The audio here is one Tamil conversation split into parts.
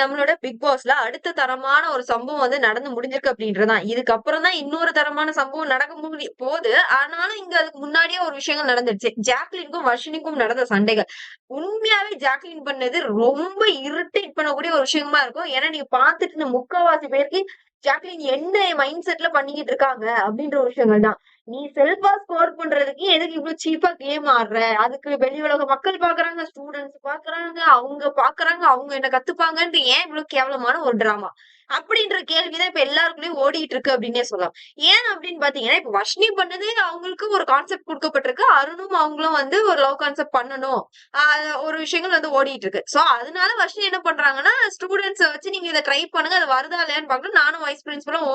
நம்மளோட பிக் பாஸ்ல அடுத்த தரமான ஒரு சம்பவம் வந்து நடந்து முடிஞ்சிருக்கு அப்படின்றதான் இதுக்கப்புறம் தான் இன்னொரு தரமான சம்பவம் நடக்க முடி போகுது. ஆனாலும் இங்க அதுக்கு முன்னாடியே ஒரு விஷயங்கள் நடந்துருச்சு. ஜாக்லினுக்கும் வர்ஷினிக்கும் நடந்த சண்டைகள். உண்மையாவே ஜாக்லின் பண்ணது ரொம்ப இரிட்டேட் பண்ணக்கூடிய ஒரு விஷயமா இருக்கும். ஏன்னா நீங்க பாத்துட்டு இருந்த முக்காவாசி பேருக்கு ஜாக்லின் என்ன மைண்ட் செட்ல பண்ணிக்கிட்டு இருக்காங்க அப்படின்ற ஒரு விஷயங்கள் தான் நீ செல்ஃபா ஸ்கோர் பண்றதுக்கு எதுக்கு இவ்வளவு சீப்பா கேம் ஆடுற? அதுக்கு வெளி உலக மக்கள் பாக்குறாங்க ஸ்டூடெண்ட்ஸ் பாக்குறாங்க அவங்க பாக்குறாங்க அவங்க என்ன கத்துப்பாங்கன்ட்டு ஏன் இவ்வளவு கேவலமான ஒரு டிராமா அப்படின்ற கேள்விதான் இப்ப எல்லாருக்குள்ளயும் ஓடிட்டு இருக்கு அப்படின்னே சொல்லலாம். ஏன் அப்படின்னு பாத்தீங்கன்னா இப்ப வர்ஷினி பண்ணது அவங்களுக்கு ஒரு கான்செப்ட் கொடுக்கப்பட்டிருக்கு. அருணும் அவங்களும் வந்து ஒரு லவ் கான்செப்ட் பண்ணணும். ஒரு விஷயங்கள் வந்து ஓடிட்டு இருக்கு. சோ அதனால வர்ஷினி என்ன பண்றாங்கன்னா ஸ்டூடெண்ட்ஸ் வச்சு நீங்க இதை ட்ரை பண்ணுங்க அது வருதா இல்லையான்னு பாக்கணும். நானும் வைஸ் பிரின்சிபலும்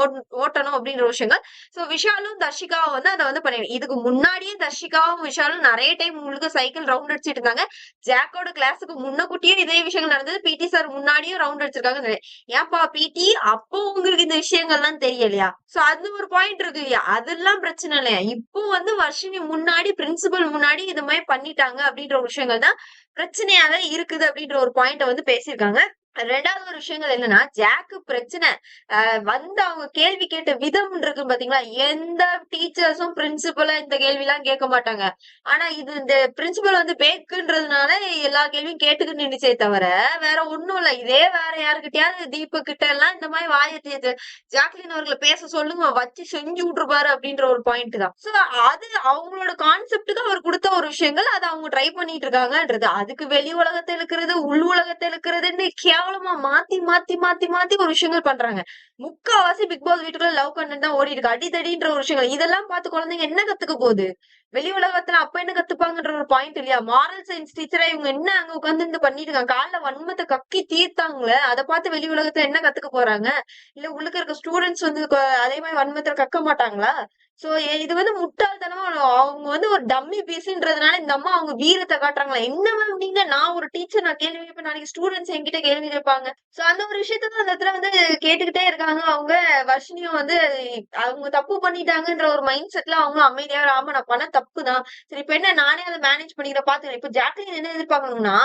ஓட்டணும் அப்படின்ற விஷயங்கள். சோ விஷாலும் தர்ஷிகாவும் வந்து அதை வந்து பண்ணி இதுக்கு முன்னாடியே தர்ஷிகாவும் விஷாலும் நிறைய டைம் உங்களுக்கு சைக்கிள் ரவுண்ட் அடிச்சிட்டு இருந்தாங்க. ஜாக்கோட கிளாஸுக்கு முன்னக்கூட்டியும் இதே விஷயங்கள் நடந்தது. பிடி சார் முன்னாடியும் ரவுண்ட் அடிச்சிருக்காங்க ஏன்பா பிடி அப்போ உங்களுக்கு இந்த விஷயங்கள்லாம் தெரியலையா? சோ அது ஒரு பாயிண்ட் இருக்கு. இல்லையா அதெல்லாம் பிரச்சனை இல்லையா? இப்போ வந்து வருஷினி முன்னாடி பிரின்சிபல் முன்னாடி இது மாதிரி பண்ணிட்டாங்க அப்படின்ற ஒரு விஷயங்கள் தான் பிரச்சனையாவே இருக்குது அப்படின்ற ஒரு பாயிண்ட வந்து பேசியிருக்காங்க. ரெண்டாவது ஒரு விஷயங்கள் என்னன்னா ஜாக்கு பிரச்சனை. ஆஹ் வந்து அவங்க கேள்வி கேட்ட விதம் இருக்கு பாத்தீங்களா? எந்த டீச்சர்ஸும் பிரின்சிபல இந்த கேள்வி எல்லாம் கேட்க மாட்டாங்க. ஆனா இது இந்த பிரின்சிபல் வந்து பேக்குன்றதுனால எல்லா கேள்வியும் கேட்டுக்கிட்டு நின்னுச்சே தவிர வேற ஒண்ணும் இல்ல. இதே வேற யாருக்கிட்டயாவது தீபக் கிட்ட எல்லாம் இந்த மாதிரி வாயத்தை ஜாக்லின் அவர்களை பேச சொல்லுங்க வச்சு செஞ்சு விட்டுருப்பாரு அப்படின்ற ஒரு பாயிண்ட் தான். சோ அது அவங்களோட கான்செப்ட் தான் அவர் ஒரு விஷயங்கள் அதை அவங்க ட்ரை பண்ணிட்டு இருக்காங்கன்றது அதுக்கு வெளி உலகத்தை இருக்கிறது உள் உலகத்தை இருக்கிறதுன்னு கேவலமா மாத்தி மாத்தி மாத்தி மாத்தி ஒரு விஷயங்கள் பண்றாங்க. முக்காவாசி பிக் பாஸ் வீட்டுக்குள்ள லவ் கண்டென்ட் தான் ஓடி இருக்கு அடித்தடின்ற ஒரு விஷயங்கள். இதெல்லாம் பார்த்து குழந்தைங்க என்ன கத்துக்க போகுது? வெளி உலகத்துல அப்ப என்ன கத்துப்பாங்கன்ற ஒரு பாயிண்ட் இல்லையா? மாரல் சயின்ஸ் டீச்சரா இவங்க என்ன அங்க உட்கார்ந்து இருந்து பண்ணிட்டு இருக்காங்க காலைல வன்மத்தை கக்கி தீர்த்தாங்களே அதை பார்த்து வெளி உலகத்துல என்ன கத்துக்க போறாங்க? இல்ல உள்ளுக்கு இருக்க ஸ்டூடெண்ட்ஸ் வந்து அதே மாதிரி வன்மத்துல கக்க மாட்டாங்களா? சோ இது வந்து முட்டாள்தனமா அவங்க வந்து ஒரு டம்மி பீஸ்ன்றதுனால இந்த அம்மா அவங்க வீரத்தை காட்டுறாங்களா. என்ன மேம் நீங்க நான் ஒரு டீச்சர் நான் கேள்வி கேட்பேன். நாளைக்கு ஸ்டூடெண்ட்ஸ் என்கிட்ட கேள்வி கேட்பாங்க. சோ அந்த ஒரு விஷயத்த தான் அந்த இடத்துல வந்து கேட்டுக்கிட்டே இருக்காங்க. அவங்க வர்ஷினியும் வந்து அவங்க தப்பு பண்ணிட்டாங்கன்ற ஒரு மைண்ட் செட்ல அவங்க அமைதியா ஆமா நான் பண்ண தப்பு தான். சரி இப்ப என்ன நானே அதை மேனேஜ் பண்ணிக்கிறேன் பாத்துக்கிறேன். இப்ப ஜாக்லின் என்ன எதிர்பார்க்கணும்னா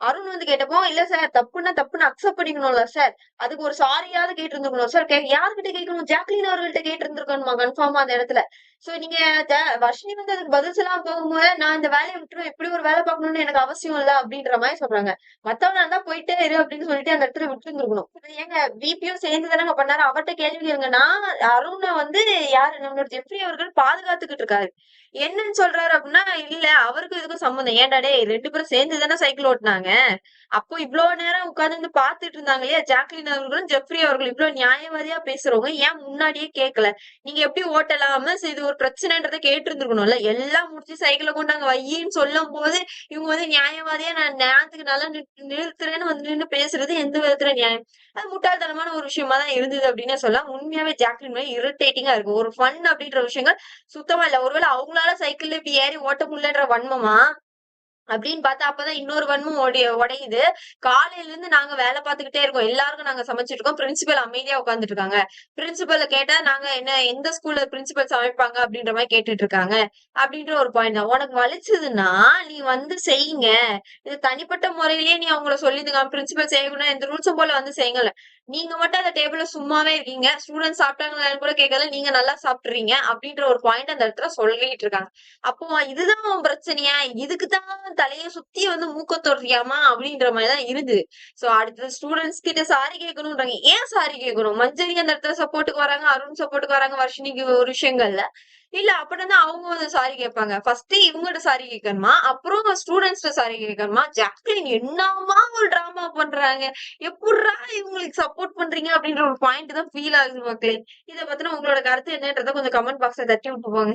அருண் வந்து கேட்டப்போ இல்ல சார் தப்புன்னா தப்புன்னு அக்செப்ட் பண்ணிக்கணும்ல சார் அதுக்கு ஒரு சாரியாவது கேட்டு இருந்திருக்கணும் சார் யாருக்கிட்ட கேட்கணும்? ஜாக்லின் அவர்கள்ட்ட கேட்டு இருந்திருக்கணுமா கன்ஃபார்மா அந்த இடத்துல. சோ நீங்க ஜ- வர்ஷினி வந்து அதுக்கு பதில் சொல்லாம போகும்போது நான் இந்த வேலையை விட்டுருவேன். எப்படி ஒரு வேலை பார்க்கணும்னு எனக்கு அவசியம் இல்ல அப்படின்ற மாதிரி சொல்றாங்க. மத்தவனா இருந்தா போயிட்டே இரு அப்படின்னு சொல்லிட்டு அந்த இடத்துல விட்டு இருந்திருக்கணும் ஏங்க பிபியும் சேர்ந்து தானே பண்ணாரு. அவர்ட்ட கேள்வி கேளுங்கன்னா அருணை வந்து யாரு? நம்மளோட ஜெஃப்ரி அவர்கள் பாதுகாத்துக்கிட்டு இருக்காரு. என்னன்னு சொல்றாரு அப்படின்னா இல்ல அவருக்கும் இதுக்கும் சம்மந்தம் ஏன்டா டே ரெண்டு பேரும் சேர்ந்து தானே சைக்கிள் ஓட்டினாங்க. அப்போ இவ்வளவு நேரம் உட்கார்ந்து பாத்துட்டு இருந்தாங்க இல்லையா? ஜாக்லின் அவர்களும் ஜெஃப்ரி அவர்கள் இவ்வளவு நியாயவாதியா பேசுறவங்க ஏன் முன்னாடியே கேட்கல நீங்க எப்படி ஓட்டலாம? இது ஒரு பிரச்சனைன்றதை கேட்டு இருந்திருக்கணும்ல எல்லாம் முடிச்சு சைக்கிளை கொண்டாங்க. வையின்னு சொல்லும் போது இவங்க வந்து நியாயவாதியா நான் நியாயத்துக்கு நல்லா நிறு- நிறுத்துறேன்னு வந்து நின்று பேசுறது எந்த விதத்துல நியாயம்? அது முட்டாள்தனமான ஒரு விஷயமா தான் இருந்தது அப்படின்னு சொல்லலாம். உண்மையாவே ஜாக்லின் மாதிரி இரிட்டேட்டிங்கா இருக்கு. ஒரு ஃபன் அப்படின்ற விஷயங்கள் சுத்தமா இல்ல. ஒருவேளை அவங்களால சைக்கிள்ல இப்படி ஏறி ஓட்ட முடியலன்ற வன்மமா? அப்படின்னு பார்த்தா அப்பதான் இன்னொரு வன்மம் உடைய உடையுது. காலையில இருந்து நாங்க வேலை பார்த்துக்கிட்டே இருக்கோம். எல்லாருக்கும் நாங்க சமைச்சிட்டு இருக்கோம். பிரின்சிபல் அமைதியா உட்காந்துட்டு இருக்காங்க. பிரின்சிபல் கேட்டா நாங்க என்ன எந்த ஸ்கூல்ல பிரின்சிபல் சமைப்பாங்க? அப்படின்ற மாதிரி கேட்டுட்டு இருக்காங்க. அப்படின்ற ஒரு பாயிண்ட் தான். உனக்கு வலிச்சதுன்னா நீ வந்து செய்யுங்க. இது தனிப்பட்ட முறையிலேயே நீ அவங்கள சொல்லிதுங்க பிரின்சிபல் செய்யணும் எந்த ரூல்ஸும் போல வந்து செய்யுங்கல்ல. நீங்க மட்டும் அந்த டேபிள்ல சும்மாவே இருக்கீங்க. ஸ்டூடெண்ட் சாப்பிட்டாங்களான்னு கூட கேட்கல நீங்க நல்லா சாப்பிடுறீங்க அப்படின்ற ஒரு பாயிண்ட் அந்த இடத்துல சொல்லிட்டு இருக்காங்க. அப்போ இதுதான் பிரச்சனையா? இதுக்குதான் தலைய சுத்தி வந்து மூக்க தொடுறியாமா? அப்படின்ற மாதிரிதான் இருந்தது. சோ அடுத்தது ஸ்டூடெண்ட்ஸ் கிட்ட சாரி கேட்கணும்ன்றாங்க. ஏன் சாரி கேட்கணும்? மஞ்சரி அந்த இடத்துல சப்போர்ட்டுக்கு வராங்க அருண் சப்போர்ட்டுக்கு வராங்க வர்ஷினிக்கு ஒரு விஷயங்கள்ல. இல்ல அப்படின்னா அவங்க வந்து சாரி கேட்பாங்க. ஃபர்ஸ்ட் இவங்ககிட்ட சாரி கேட்கணுமா? அப்புறம் ஸ்டூடெண்ட்ஸ்ட சாரி கேட்கணுமா? ஜாக்லின் என்னமா ஒரு டிராமா பண்றாங்க. எப்படா இவங்களுக்கு சப்போர்ட் பண்றீங்க அப்படின்ற ஒரு பாயிண்ட் தான் ஃபீல் ஆகுது மக்களே. இதை பத்தின உங்களோட கருத்து என்னன்றத கொஞ்சம் கமெண்ட் பாக்ஸ்ல தட்டி விட்டு போங்க